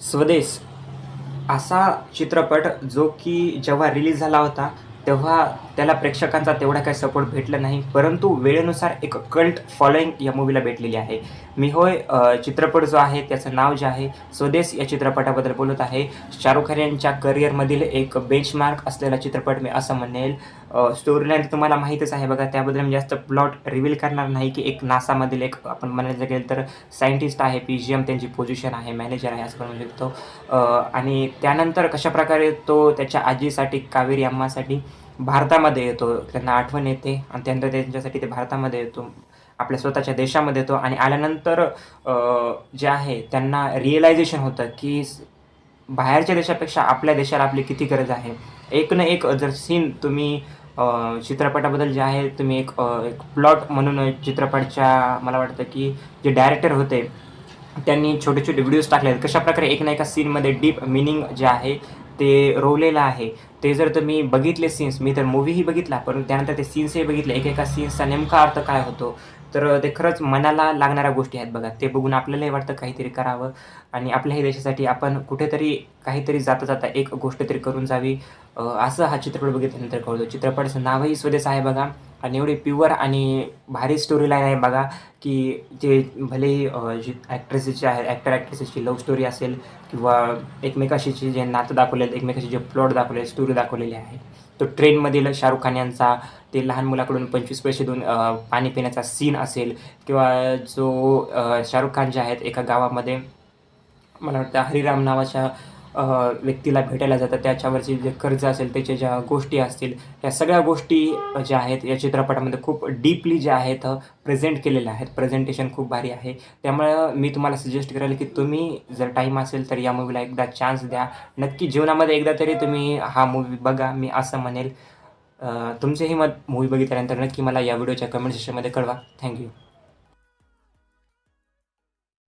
स्वदेश असा चित्रपट जो की जेव्हा रिलीज झाला होता तेव्हा त्याला प्रेक्षकांचा तेवढा काही सपोर्ट भेटला नाही. परंतु वेळेनुसार एक कल्ट फॉलोईंग या मूवीला भेटलेली आहे. मी होय चित्रपट जो आहे त्याचं नाव जे आहे स्वदेश या चित्रपटाबद्दल बोलत आहे. शाहरुख खान यांच्या करिअरमधील एक बेंचमार्क असलेला चित्रपट मी असं म्हणेल. स्टोरीलाईन तुम्हाला माहीतच आहे बघा त्याबद्दल मी जास्त प्लॉट रिव्हील करणार नाही की एक नासामधील एक आपण म्हणायचं गेलं तर सायंटिस्ट आहे पी जी एम त्यांची पोझिशन आहे मॅनेजर आहे असं पण म्हणू शकतो. आणि त्यानंतर कशाप्रकारे तो त्याच्या आजीसाठी कावेरी अम्मासाठी भारतामध्ये येतो त्यांना आठवण येते आणि त्यानंतर त्यांच्यासाठी ते भारतामध्ये येतो आपल्या स्वतःच्या देशामध्ये येतो आणि आल्यानंतर जे आहे त्यांना रिअलायझेशन होतं की बाहेरच्या देशापेक्षा आपल्या देशाला आपली किती गरज आहे. एक ना एक जर सीन तुम्ही चित्रपटाबद्दल जे आहे तुम्ही एक एक प्लॉट म्हणून चित्रपटच्या मला वाटतं की जे डायरेक्टर होते त्यांनी छोटे छोटे व्हिडिओज टाकले आहेत कशाप्रकारे एक ना एका सीनमध्ये डीप मिनिंग जे आहे ते रोवलेलं आहे. ते जर तुम्ही बघितले सीन्स मी तर मूवीही बघितला पण त्यानंतर ते सीन्सही बघितले. एकेका सीन्सचा नेमका अर्थ काय होतो? तर ते खरंच मनाला लागणाऱ्या गोष्टी आहेत बघा. ते बघून आपल्यालाही वाटतं काहीतरी करावं आणि आपल्याही देशासाठी आपण कुठेतरी काहीतरी जाता जाता एक गोष्ट तरी करून जावी. असं हा चित्रपट बघितल्यानंतर कळतो. चित्रपटाचं नावही स्वदेश आहे बघा. आणि एवढी प्युअर आणि भारी स्टोरी लाईन आहे बघा की जे भलेही जी ॲक्ट्रेसेसची आहे ॲक्टर ॲक्ट्रेसेसची लव्ह स्टोरी असेल किंवा एकमेकाशीचे जे नातं दाखवले आहेत एकमेकाशी जे प्लॉट दाखवले स्टोरी दाखवलेली आहे तो ट्रेनमधील शाहरुख खान यांचा ते लहान मुलाकडून पंचवीस पैसे देऊन पाणी पिण्याचा सीन असेल किंवा जो शाहरुख खान जे आहेत एका गावामध्ये मला वाटतं हरिराम नावाच्या व्यक्तीला भेटायला जातात. त्याच्यावरचे जे कर्ज असेल त्याच्या ज्या गोष्टी असतील या सगळ्या गोष्टी ज्या आहेत या चित्रपटामध्ये खूप डीपली ज्या आहेत प्रेझेंट केलेल्या आहेत. प्रेझेंटेशन खूप भारी आहे. त्यामुळं मी तुम्हाला सजेस्ट करेल की तुम्ही जर टाईम असेल तर या मूवीला एकदा चान्स द्या. नक्की जीवनामध्ये एकदा तरी तुम्ही हा मूवी बघा मी असं म्हणेल. तुमचेही मत मूवी बघितल्यानंतर नक्की मला या व्हिडिओच्या कमेंट सेक्शनमध्ये कळवा. थँक्यू